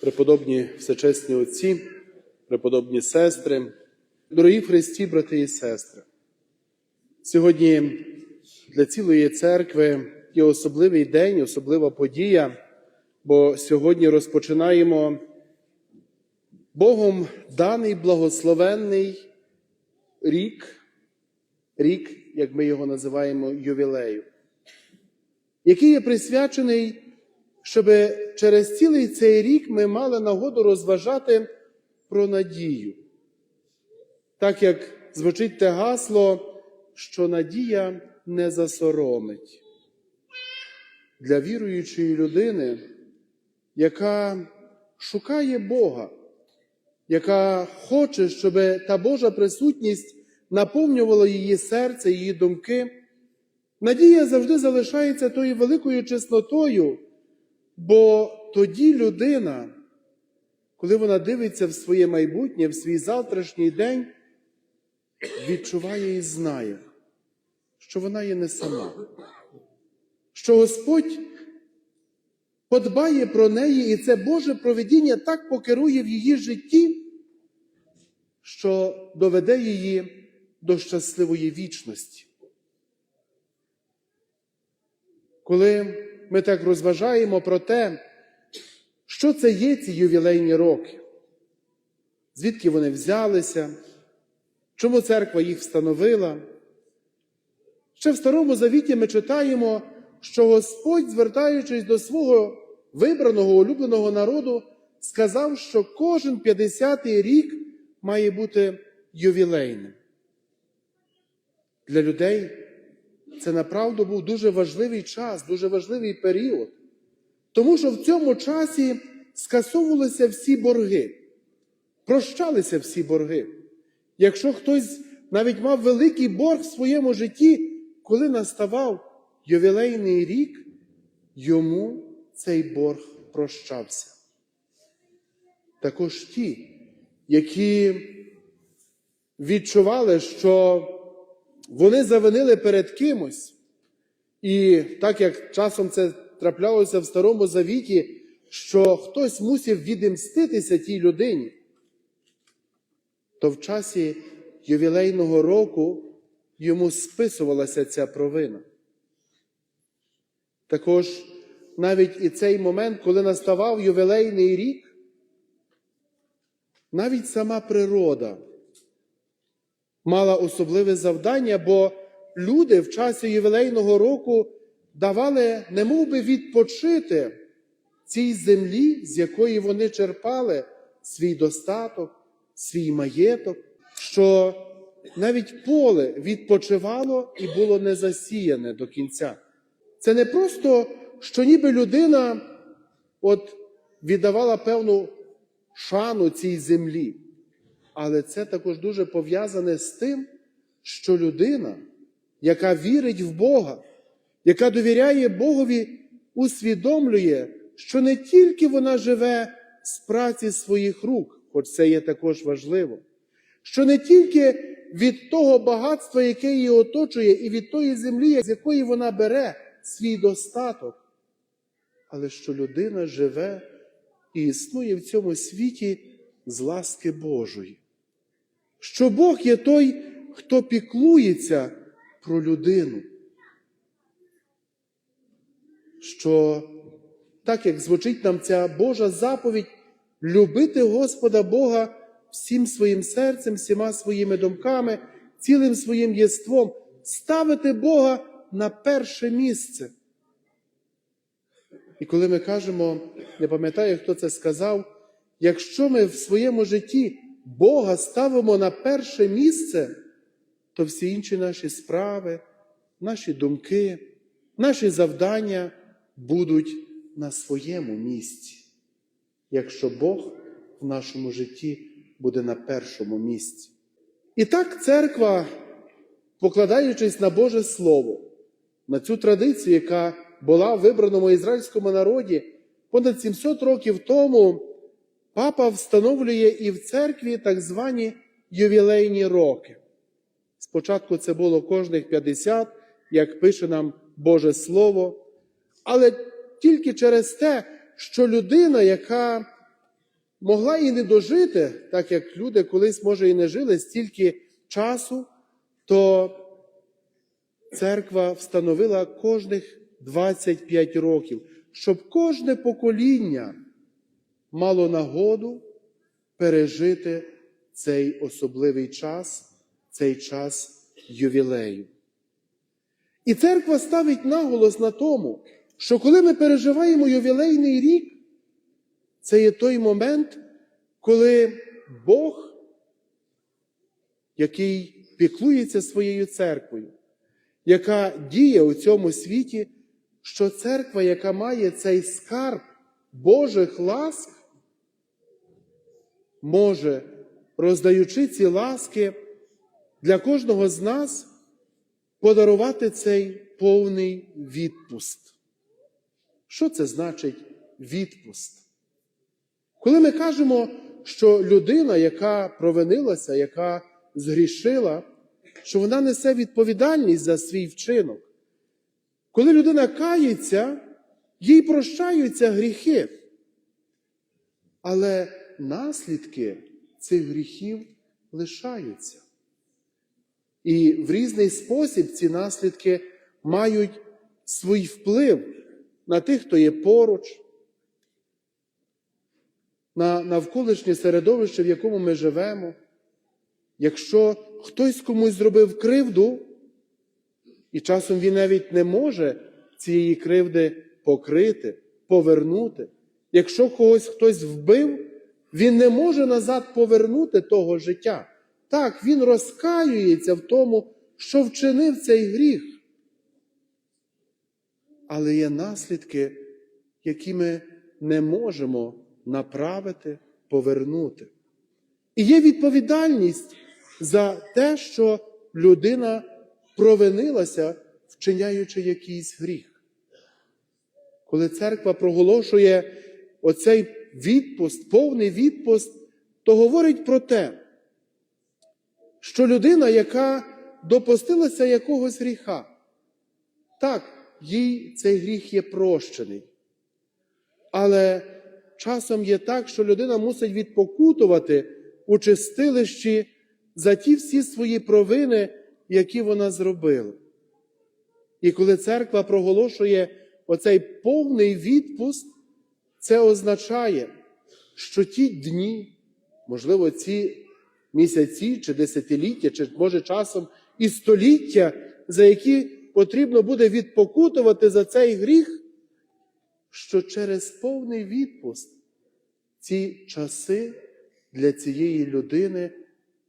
преподобні всечесні отці, преподобні сестри, дорогі Христі, брати і сестри. Сьогодні для цілої церкви є особливий день, особлива подія, бо сьогодні розпочинаємо Богом даний благословенний рік, рік, як ми його називаємо, ювілею, який є присвячений, щоб через цілий цей рік ми мали нагоду розважати про надію. Так як звучить те гасло, що надія не засоромить. Для віруючої людини, яка шукає Бога, яка хоче, щоб та Божа присутність наповнювала її серце, її думки, надія завжди залишається тою великою чеснотою, бо тоді людина, коли вона дивиться в своє майбутнє, в свій завтрашній день, відчуває і знає, що вона є не сама, що Господь подбає про неї, і це Боже проведіння так покерує в її житті, що доведе її до щасливої вічності. Коли ми так розважаємо про те, що це є ці ювілейні роки, звідки вони взялися, чому церква їх встановила. Ще в Старому Завіті ми читаємо, що Господь, звертаючись до свого вибраного улюбленого народу, сказав, що кожен 50-й рік має бути ювілейним. Для людей це направду був дуже важливий час, дуже важливий період. Тому що в цьому часі скасовувалися всі борги, прощалися всі борги. Якщо хтось навіть мав великий борг в своєму житті, коли наставав ювілейний рік, йому цей борг прощався. Також ті, які відчували, що вони завинили перед кимось, і так як часом це траплялося в Старому Завіті, що хтось мусив відімститися тій людині, то в часі ювілейного року йому списувалася ця провина. Також навіть і цей момент, коли наставав ювілейний рік, навіть сама природа мала особливе завдання, бо люди в часі ювілейного року давали, немов би відпочити цій землі, з якої вони черпали свій достаток, свій маєток, що навіть поле відпочивало і було не засіяне до кінця. Це не просто, що ніби людина от віддавала певну шану цій землі, але це також дуже пов'язане з тим, що людина, яка вірить в Бога, яка довіряє Богові, усвідомлює, що не тільки вона живе з праці своїх рук, хоч це є також важливо, що не тільки від того багатства, яке її оточує, і від тої землі, з якої вона бере свій достаток, але що людина живе і існує в цьому світі з ласки Божої. Що Бог є той, хто піклується про людину. Що так як звучить нам ця Божа заповідь, любити Господа Бога всім своїм серцем, всіма своїми думками, цілим своїм єством, ставити Бога на перше місце. І коли ми кажемо, не пам'ятаю, хто це сказав, якщо ми в своєму житті Бога ставимо на перше місце, то всі інші наші справи, наші думки, наші завдання будуть на своєму місці, якщо Бог в нашому житті буде на першому місці. І так церква, покладаючись на Боже Слово, на цю традицію, яка була в вибраному ізраїльському народі понад 700 років тому, папа встановлює і в церкві так звані ювілейні роки. Спочатку це було кожних 50, як пише нам Боже Слово, але тільки через те, що людина, яка могла і не дожити, так як люди колись, може, і не жили стільки часу, то церква встановила кожних 25 років, щоб кожне покоління мало нагоду пережити цей особливий час, цей час ювілею. І церква ставить наголос на тому, що коли ми переживаємо ювілейний рік, це є той момент, коли Бог, який піклується своєю церквою, яка діє у цьому світі, що церква, яка має цей скарб Божих ласк, може, роздаючи ці ласки для кожного з нас, подарувати цей повний відпуст. Що це значить відпуст? Коли ми кажемо, що людина, яка провинилася, яка згрішила, що вона несе відповідальність за свій вчинок. Коли людина кається, їй прощаються гріхи. Але наслідки цих гріхів лишаються. І в різний спосіб ці наслідки мають свій вплив на тих, хто є поруч, на навколишнє середовище, в якому ми живемо. Якщо хтось комусь зробив кривду, і часом він навіть не може цієї кривди покрити, повернути. Якщо когось хтось вбив, він не може назад повернути того життя. Так, він розкаюється в тому, що вчинив цей гріх. Але є наслідки, які ми не можемо направити, повернути. І є відповідальність за те, що людина провинилася, вчиняючи якийсь гріх. Коли церква проголошує оцей відпуст, повний відпуст, то говорить про те, що людина, яка допустилася якогось гріха, так, їй цей гріх є прощений. Але часом є так, що людина мусить відпокутувати у чистилищі за ті всі свої провини, які вона зробила. І коли церква проголошує оцей повний відпуст, це означає, що ті дні, можливо, ці місяці чи десятиліття, чи може часом і століття, за які потрібно буде відпокутувати за цей гріх, що через повний відпуст ці часи для цієї людини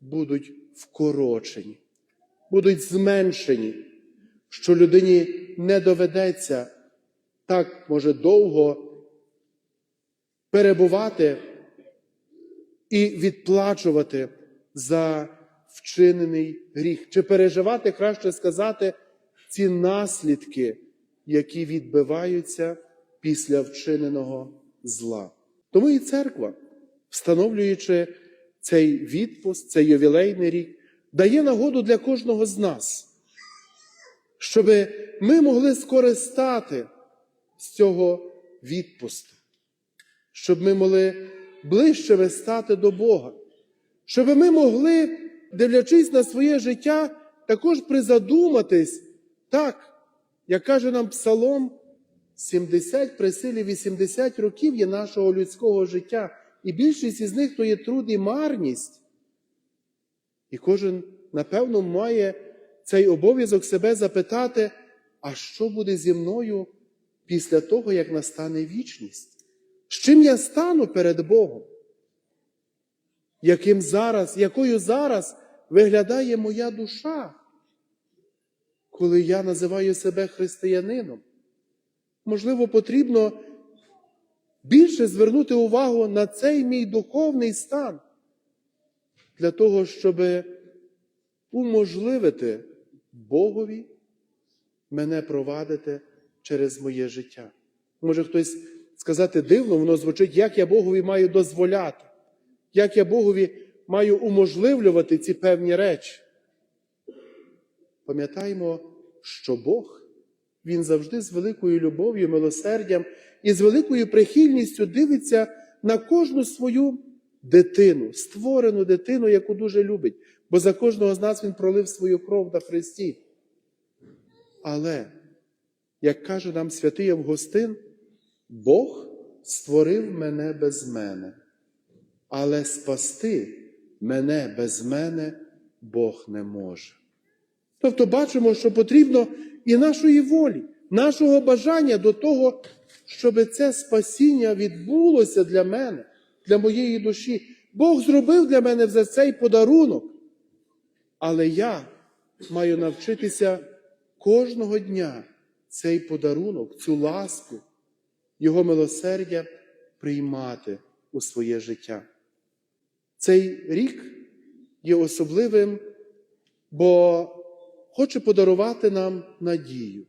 будуть вкорочені, будуть зменшені, що людині не доведеться так, може, довго перебувати і відплачувати за вчинений гріх, чи переживати, краще сказати, ці наслідки, які відбиваються після вчиненого зла. Тому і церква, встановлюючи цей відпуск, цей ювілейний рік, дає нагоду для кожного з нас, щоб ми могли скористати з цього відпусту, щоб ми могли ближче вистати до Бога, щоб ми могли, дивлячись на своє життя, також призадуматись, так, як каже нам Псалом, 70 при силі 80 років є нашого людського життя, і більшість із них то є труд і марність. І кожен, напевно, має цей обов'язок себе запитати, а що буде зі мною після того, як настане вічність? З чим я стану перед Богом? Яким зараз, якою зараз виглядає моя душа, коли я називаю себе християнином? Можливо, потрібно більше звернути увагу на цей мій духовний стан для того, щоб уможливити Богові мене провадити через моє життя. Може хтось сказати дивно, воно звучить, як я Богові маю дозволяти, як я Богові маю уможливлювати ці певні речі. Пам'ятаємо, що Бог, Він завжди з великою любов'ю, милосердям і з великою прихильністю дивиться на кожну свою дитину, створену дитину, яку дуже любить, бо за кожного з нас Він пролив свою кров на Христі. Але, як каже нам святий Августин, Бог створив мене без мене, але спасти мене без мене Бог не може. Тобто бачимо, що потрібно і нашої волі, нашого бажання до того, щоб це спасіння відбулося для мене, для моєї душі. Бог зробив для мене за цей подарунок. Але я маю навчитися кожного дня цей подарунок, цю ласку, Його милосердя приймати у своє життя. Цей рік є особливим, бо хоче подарувати нам надію.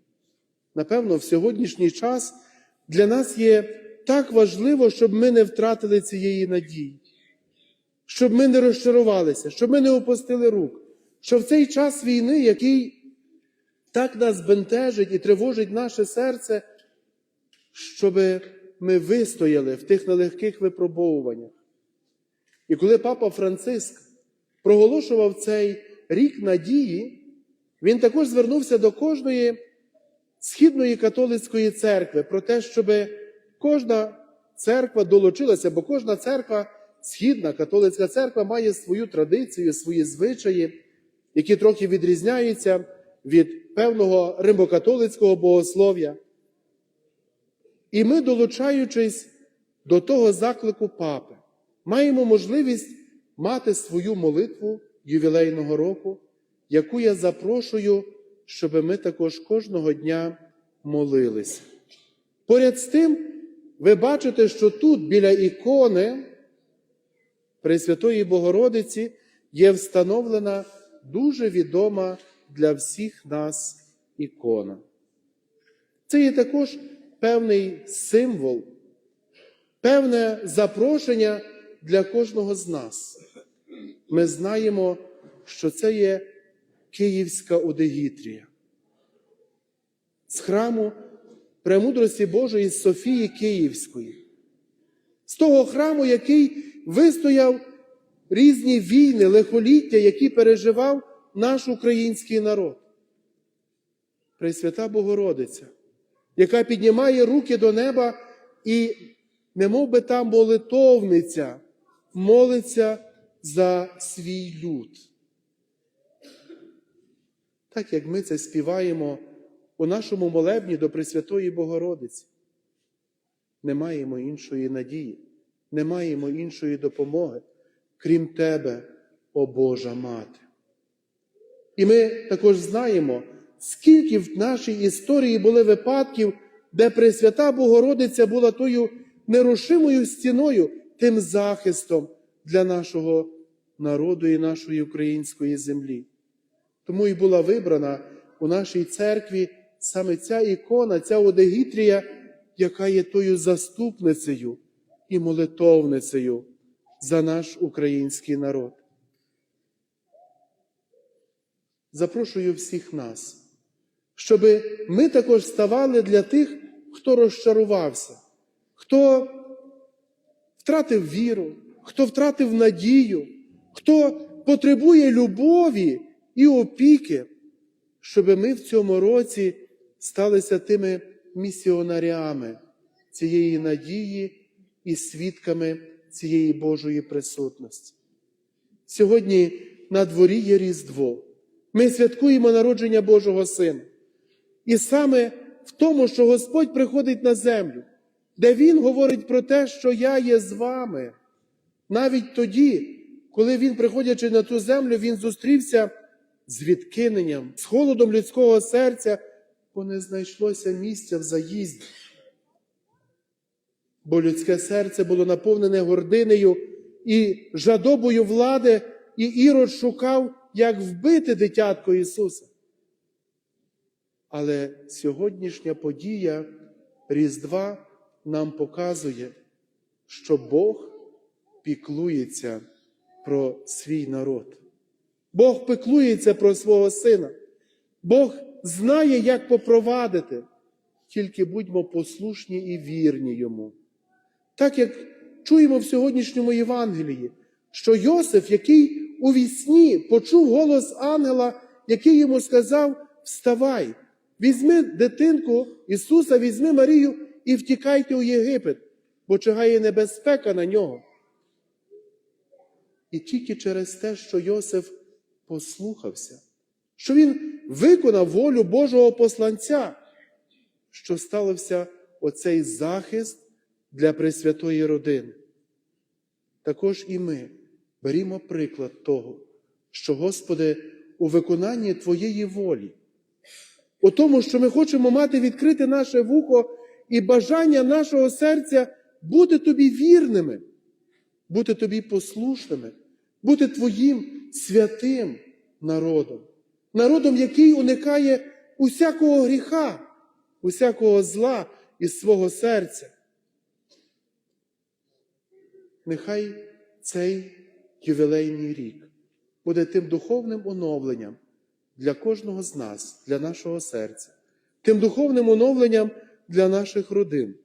Напевно, в сьогоднішній час для нас є так важливо, щоб ми не втратили цієї надії, щоб ми не розчарувалися, щоб ми не опустили рук, що в цей час війни, який так нас бентежить і тривожить наше серце, щоб ми вистояли в тих нелегких випробовуваннях. І коли папа Франциск проголошував цей рік надії, він також звернувся до кожної східної католицької церкви про те, щоб кожна церква долучилася, бо кожна церква, східна католицька церква, має свою традицію, свої звичаї, які трохи відрізняються від певного римокатолицького богослов'я. І ми, долучаючись до того заклику папи, маємо можливість мати свою молитву ювілейного року, яку я запрошую, щоб ми також кожного дня молилися. Поряд з тим, ви бачите, що тут біля ікони Пресвятої Богородиці є встановлена дуже відома для всіх нас ікона. Це є також певний символ, певне запрошення для кожного з нас. Ми знаємо, що це є Київська Одегітрія. З храму премудрості Божої Софії Київської, з того храму, який вистояв різні війни, лихоліття, які переживав наш український народ. Пресвята Богородиця, яка піднімає руки до неба і, немов би та молитовниця, молиться за свій люд. Так як ми це співаємо у нашому молебні до Пресвятої Богородиці, не маємо іншої надії, не маємо іншої допомоги, крім Тебе, о Божа Мати. І ми також знаємо, скільки в нашій історії були випадків, де Пресвята Богородиця була тою нерушимою стіною, тим захистом для нашого народу і нашої української землі. Тому і була вибрана у нашій церкві саме ця ікона, ця Одегітрія, яка є тою заступницею і молитовницею за наш український народ. Запрошую всіх нас, щоб ми також ставали для тих, хто розчарувався, хто втратив віру, хто втратив надію, хто потребує любові і опіки, щоб ми в цьому році сталися тими місіонарями цієї надії і свідками цієї Божої присутності. Сьогодні на дворі є Різдво. Ми святкуємо народження Божого Сина. І саме в тому, що Господь приходить на землю, де Він говорить про те, що я є з вами. Навіть тоді, коли Він, приходячи на ту землю, Він зустрівся з відкиненням, з холодом людського серця, бо не знайшлося місця в заїзді. Бо людське серце було наповнене гординею і жадобою влади, і Ірод шукав, як вбити дитятко Ісуса. Але сьогоднішня подія Різдва нам показує, що Бог піклується про свій народ. Бог піклується про свого сина. Бог знає, як попровадити. Тільки будьмо послушні і вірні йому. Так як чуємо в сьогоднішньому Євангелії, що Йосиф, який у вісні почув голос ангела, який йому сказав: Вставай, візьми дитинку Ісуса, візьми Марію і втікайте у Єгипет, бо чигає небезпека на нього. І тільки через те, що Йосиф послухався, що він виконав волю Божого посланця, що стався оцей захист для Пресвятої родини. Також і ми берімо приклад того, що, Господи, у виконанні Твоєї волі, у тому, що ми хочемо мати відкрите наше вухо і бажання нашого серця бути Тобі вірними, бути Тобі послушними, бути Твоїм святим народом, народом, який уникає усякого гріха, усякого зла із свого серця. Нехай цей ювілейний рік буде тим духовним оновленням для кожного з нас, для нашого серця, тим духовним оновленням для наших родин,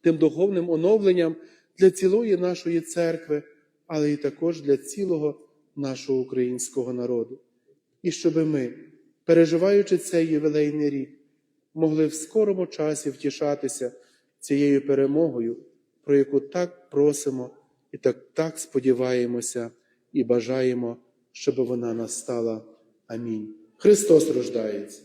тим духовним оновленням для цілої нашої церкви, але і також для цілого нашого українського народу. І щоб ми, переживаючи цей ювілейний рік, могли в скорому часі втішатися цією перемогою, про яку так просимо і так, так сподіваємося і бажаємо, щоб вона настала. Амінь. Христос рождається.